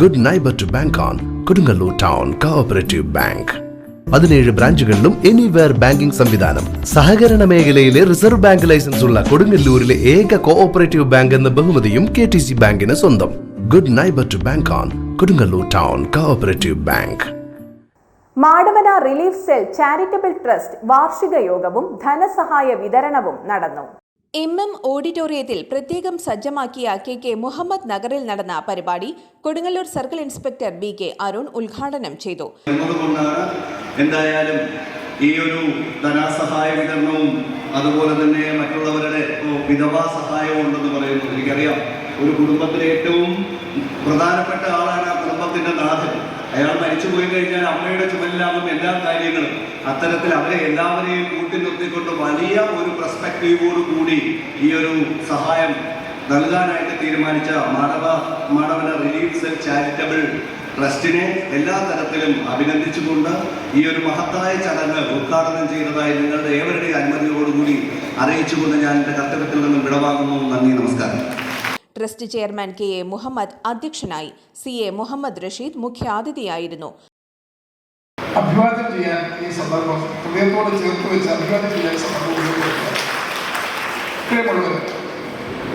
Good neighbour to bank on Kodungallur town cooperative bank പതിനേഴ് ബ്രാഞ്ചുകളിലും anywhere banking സംവിധാനം. സഹകരണ മേഖലയിലെ റിസർവ് ബാങ്ക് ലൈസൻസ് ഉള്ള കൊടുങ്ങല്ലൂരിലെ ഏക കോഓപ്പറേറ്റീവ് ബാങ്ക് എന്ന ബഹുമതിയും കെ ടി സി ബാങ്കിന് സ്വന്തം. Good neighbour to bank on Kodungallur town cooperative bank Madamana relief cell charitable trust വാർഷിക യോഗവും ധനസഹായ വിതരണവും നടന്നു. എം എം ഓഡിറ്റോറിയത്തിൽ പ്രത്യേകം സജ്ജമാക്കിയ കെ കെ മുഹമ്മദ് നഗറിൽ നടന്ന പരിപാടി Kodungallur circle inspector B K Arun ഉദ്ഘാടനം ചെയ്തു. എന്തായാലും ഈ ഒരു ധനസഹായ വിതരണവും അതുപോലെ തന്നെ മറ്റുള്ളവരുടെ വിധവാ സഹായവും ഉണ്ടെന്ന് പറയുന്നത് എനിക്കറിയാം. ഒരു കുടുംബത്തിലെ ഏറ്റവും പ്രധാനപ്പെട്ട ആളാണ് അയാൾ മരിച്ചു പോയി കഴിഞ്ഞാൽ അമ്മയുടെ ചുമലിലാകും എല്ലാ കാര്യങ്ങളും അത്തരത്തിൽ അവരെ എല്ലാവരെയും കൂട്ടി നിർത്തിക്കൊണ്ട് വലിയ ഒരു പെർസ്പെക്റ്റീവോട് കൂടി ഈ ഒരു സഹായം നൽകാനായിട്ട് തീരുമാനിച്ച മാടവ മാടവന റിലീഫ് സെൽ ചാരിറ്റബിൾ ട്രസ്റ്റിനെ എല്ലാ തരത്തിലും അഭിനന്ദിച്ചുകൊണ്ട് ഈ ഒരു മഹത്തായ ചടങ്ങ് ഉദ്ഘാടനം ചെയ്തതായി നിങ്ങളുടെ ഏവരുടെയും അനുമതിയോടുകൂടി അറിയിച്ചുകൊണ്ട് ഞാൻ എന്റെ കർത്തവ്യത്തിൽ നിന്നും വിടവാങ്ങുന്നു. നന്ദി നമസ്കാരം. Trust chairman K A Muhammad അധ്യക്ഷനായി സി എ മുഹമ്മദ് റഷീദ് മുഖ്യാതിഥിയായിരുന്നു. അഭിവാദ്യം ചെയ്യാൻ ഈ സന്ദർഭം ഹൃദയത്തോട് ചേർത്ത് വെച്ച് അഭിവാദ്യം ചെയ്യാൻ സന്ദർഭം ഉപയോഗിക്കുക. പ്രിയമുള്ളവർ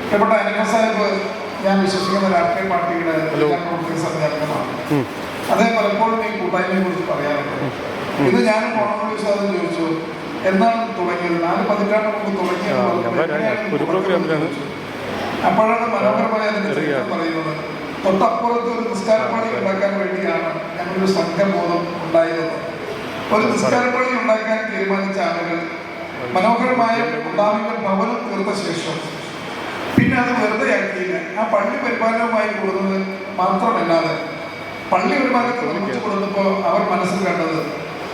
പ്രിയപ്പെട്ട അനിമ സാഹിബ് ഞാൻ വിശ്വസിക്കുന്ന രാഷ്ട്രീയ പാർട്ടിയുടെ കോൺഫറൻസ് പ്രവർത്തക സമിതി അംഗമാണ് അദ്ദേഹം പലപ്പോഴും ഈ കൂട്ടായ്മയെ കുറിച്ച് പറയാറുണ്ട്. ഇത് ഞാനും ഓണമൊഴി വിശ്വാസം ചോദിച്ചു എന്നാണ് തുടങ്ങിയത്? നാല് പതിറ്റാണ്ട് മുമ്പ് തുടങ്ങിയത് അപ്പോഴാണ് മനോഹരമായ അതിന്റെ ചരിത്രം പറയുന്നത്. തൊട്ടപ്പുറത്ത് ഒരു നിസ്കാരപ്പണി ഉണ്ടാക്കാൻ വേണ്ടിയാണ് ഞങ്ങളൊരു സംഘബോധം ഉണ്ടായിരുന്നത്. ഒരു നിസ്കാരപ്പണി ഉണ്ടാക്കാൻ തീരുമാനിച്ച ആളുകൾ മനോഹരമായ ഉണ്ടാവിന്റെ ഭവനം തീർത്ത ശേഷം പിന്നെ അത് വെറുതെ ആക്കിയില്ല. ആ പള്ളി പരിപാലനവുമായി കൂടുന്നത് മാത്രമല്ലാതെ പള്ളി ഒരു ഭാഗത്ത് നിർമ്മിച്ചു കൊടുത്തപ്പോൾ അവർ മനസ്സിൽ കണ്ടത്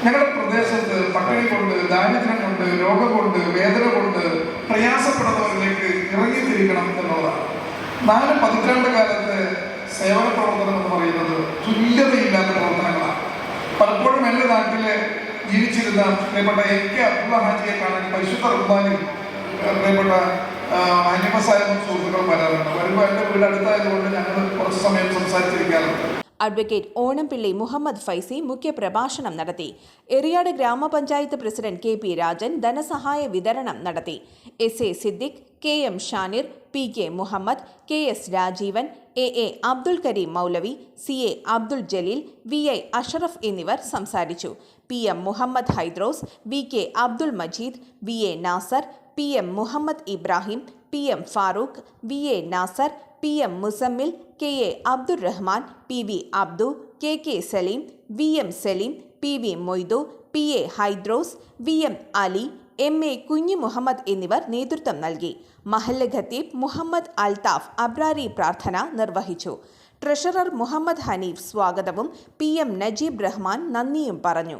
ഞങ്ങളുടെ പ്രദേശത്ത് പട്ടിണി കൊണ്ട് ദാരിദ്ര്യം കൊണ്ട് രോഗം കൊണ്ട് വേദന കൊണ്ട് പ്രയാസപ്പെടുന്നവരിലേക്ക് ഇറങ്ങി തിരിക്കണം എന്നുള്ളതാണ്. നാല് പതിറ്റാണ്ട് കാലത്ത് സേവന പ്രവർത്തനം എന്ന് പറയുന്നത് തുല്യതയില്ലാത്ത പ്രവർത്തനങ്ങളാണ്. പലപ്പോഴും എന്റെ നാട്ടിൽ ജീവിച്ചിരുന്ന പ്രിയപ്പെട്ട എ കെ അബ്ദുള്ള ഹാജിയെ കാണാൻ പരിശുദ്ധ റുബാനി പ്രിയപ്പെട്ട അനിമസായ സാഹിബും സുഹൃത്തുക്കളും വരാറുണ്ട്. വരുമ്പോൾ എന്റെ വീട് അടുത്തായതുകൊണ്ട് ഞങ്ങൾ കുറച്ച് സമയം സംസാരിച്ചിരിക്കാറുണ്ട്. അഡ്വക്കേറ്റ് ഓണംപിള്ളി മുഹമ്മദ് ഫൈസി മുഖ്യപ്രഭാഷണം നടത്തി. എറിയാട് ഗ്രാമപഞ്ചായത്ത് പ്രസിഡന്റ് കെ പി രാജൻ ധനസഹായ വിതരണം നടത്തി. S A Siddique K M Shanir P K Muhammad K S Rajeevan A A Abdul Karim Moulavi C A Abdul Jaleel V I Ashraf എന്നിവർ സംസാരിച്ചു. P M Muhammad Hydros V K Abdul Majeed V A Nasar P M Muhammad Ibrahim P M Farooq V A Nasar P M Muzammil K A Abdur Rahman P V Abdu K K Saleem V M Saleem P V Moidu P A Hydros V M Ali M A Kunhi Muhammad എന്നിവർ നേതൃത്വം നൽകി. മഹല്ല് ഖത്തീബ് മുഹമ്മദ് അൽതാഫ് അബ്രാരി പ്രാർത്ഥന നിർവഹിച്ചു. Treasurer Muhammad Hanif സ്വാഗതവും P M Najeeb Rahman നന്ദിയും പറഞ്ഞു.